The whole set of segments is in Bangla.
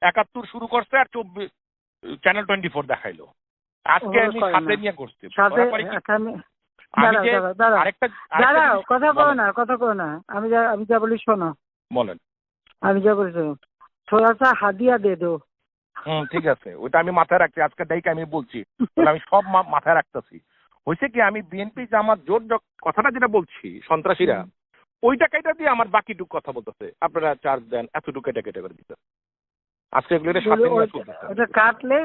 একাত্তর শুরু করছে আর চব্বিশ চ্যানেল টোয়েন্টি ফোর দেখাইলো। আজকে আমি সাথে নিয়ে করছি। যে কথা বলো না কথা বলো না। আমি যা আমি যা বলি শোনো। বলেন। আমি যা বলি শোনো। থোড়া সা হাদিয়া দে দো। হুম ঠিক আছে। ওইটা আমি মাথায় রাখছি আজকে ডাইকে আমি বলছি। আমি সব মাথায় রাখতেছি। হয়েছে কি আমি বিএনপি জামাত জোট জ- কথাটা যেটা বলছি সন্ত্রাসীরা ওইটা কেটে দিয়ে আমার বাকিটুকু কথা বলতেছে। আপনারা চার্জ দেন এতটুকু কেটে কেটে করে দিতে আজকে এগুলো ওটা-। কাটলে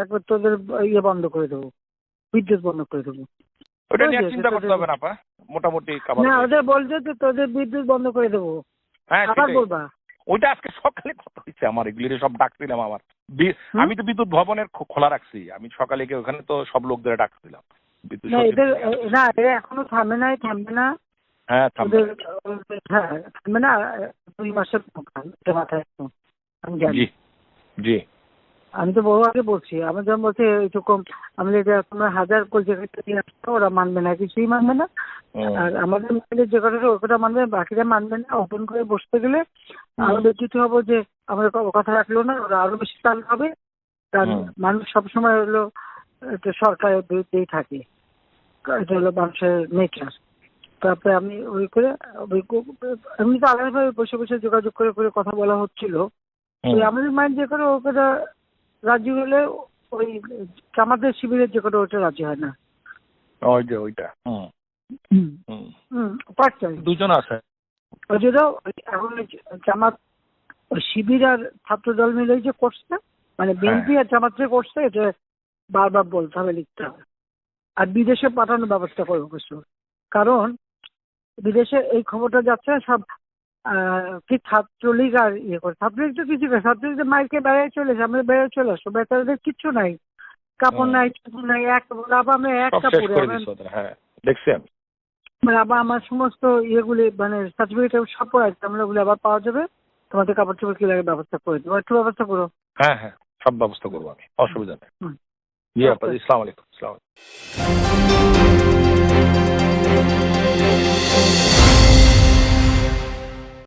একবার তোদের ইয়ে বন্ধ করে দেবো। বিদ্যুৎ বন্ধ করে দেবো। ওটা নিয়ে চিন্তা করতে হবে না পা। মোটামুটি না বলছে তোদের বিদ্যুৎ বন্ধ করে দেবো। হ্যাঁ আবার বলবা? ওইটা আজকে সকালে কথা হয়েছে আমার এগুলি সব ডাকছিলাম আমার। আমি তো বিদ্যুৎ ভবনের খোলা রাখছি। আমি সকালে গিয়ে ওখানে তো সব লোকদের ডাকছিলাম। বিদ্যুৎ না এদের না এরা এখনও থামে নাই থামবে না। হ্যাঁ থামবে। হ্যাঁ থামবে না দুই মাসের মাথায় আমি জানি। জি। আমি তো বহু আগে বলছি আমি যখন বলছি এইটুকু আমি যে তোমরা হাজার কোটি জায়গাটা দিয়ে ওরা মানবে না কিছুই মানবে না। আর আমাদের মহিলাদের যে কথাটা ওই কথা মানবে বাকিরা মানবে না ওপেন করে বসতে গেলে আরও ব্যতীত হব যে আমাদের কথা রাখল না ওরা আরও বেশি চাল হবে কারণ। মানুষ সবসময় হলো সরকারের বিরুদ্ধেই থাকে। এটা হলো মানুষের নেচার তারপরে আমি ওই করে এমনি তো আলাদাভাবে বসে বসে যোগাযোগ করে করে কথা বলা হচ্ছিল। ওই আমাদের মাইন্ড যে করে ওটা রাজি হলে ওই আমাদের শিবিরের যে করে ওটা রাজি হয় না। ওই যে ওইটা হুম। হুম। হুম। হুম দুজন আছে ওই জন্য এখন জামাত শিবির আর ছাত্র দল মিলে যে করছে মানে বিএনপি আর জামাত যে করছে এটা বারবার বলতে হবে লিখতে হবে। আর বিদেশে পাঠানোর ব্যবস্থা করব কিছু কারণ বিদেশে এই খবরটা যাচ্ছে না সব কি ছাত্রলীগ আর ইয়ে করে। ছাত্রলীগ তো কিছু করে ছাত্রলীগ তো মাইকে বেড়ায় চলেছে আমরা বেড়ায় চলে আসব বেচারাদের কিচ্ছু নাই। কাপড় নাই কিছু নাই এক আবার আমি এক কাপড়ে হ্যাঁ দেখছি আমি মানে আবার আমার সমস্ত ইয়েগুলি মানে সার্টিফিকেট সব পড়ে আছে আমরা ওগুলো আবার পাওয়া যাবে। তোমাদের কাপড় চোপড় কি লাগে ব্যবস্থা করে দেবো। একটু ব্যবস্থা করো। হ্যাঁ হ্যাঁ সব ব্যবস্থা করব আমি অসুবিধা নেই। জি আপা ইসলাম আলাইকুম ইসলাম আলাইকুম।